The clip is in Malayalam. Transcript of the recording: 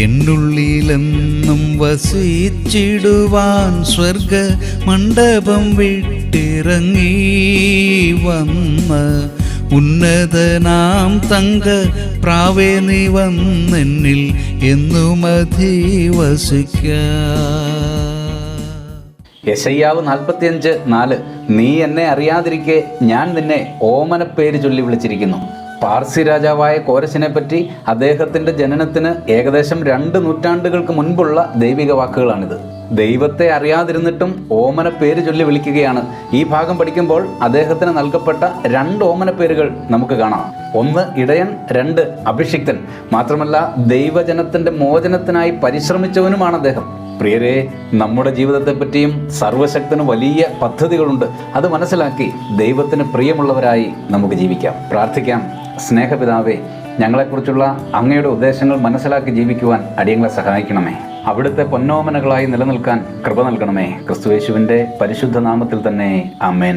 എന്നുള്ളിലെന്നും വസിച്ചിടുവാൻ സ്വർഗ മണ്ഡപം വിട്ടിറങ്ങി വന്ന് ഉന്നതനാം തങ്ക പ്രാവേ നീ വന്നെന്നിൽ എന്നുമതി വസിക്ക. യശയ്യാവ് നാൽപ്പത്തിയഞ്ച് നാല് നീ എന്നെ അറിയാതിരിക്കെ ഞാൻ നിന്നെ ഓമനപ്പേര് ചൊല്ലി വിളിച്ചിരിക്കുന്നു. പാർസി രാജാവായ കോരശിനെ പറ്റി അദ്ദേഹത്തിന്റെ ജനനത്തിന് ഏകദേശം രണ്ട് നൂറ്റാണ്ടുകൾക്ക് മുൻപുള്ള ദൈവിക വാക്കുകളാണിത്. ദൈവത്തെ അറിയാതിരുന്നിട്ടും ഓമന പേര് ചൊല്ലി വിളിക്കുകയാണ്. ഈ ഭാഗം പഠിക്കുമ്പോൾ അദ്ദേഹത്തിന് നൽകപ്പെട്ട രണ്ട് ഓമന പേരുകൾ നമുക്ക് കാണാം. ഒന്ന് ഇടയൻ രണ്ട് അഭിഷിക്തൻ. മാത്രമല്ല ദൈവജനത്തിന്റെ മോചനത്തിനായി പരിശ്രമിച്ചവനുമാണ് അദ്ദേഹം. പ്രിയരെ നമ്മുടെ ജീവിതത്തെപ്പറ്റിയും സർവശക്തന് വലിയ പദ്ധതികളുണ്ട്. അത് മനസ്സിലാക്കി ദൈവത്തിന് പ്രിയമുള്ളവരായി നമുക്ക് ജീവിക്കാം. പ്രാർത്ഥിക്കാം. സ്നേഹപിതാവേ ഞങ്ങളെക്കുറിച്ചുള്ള അങ്ങയുടെ ഉദ്ദേശങ്ങൾ മനസ്സിലാക്കി ജീവിക്കുവാൻ അടിയങ്ങളെ സഹായിക്കണമേ. അവിടുത്തെ പൊന്നോമനകളായി നിലനിൽക്കാൻ കൃപ നൽകണമേ. ക്രിസ്തുവേശുവിന്റെ പരിശുദ്ധ നാമത്തിൽ തന്നെ. അമേൻ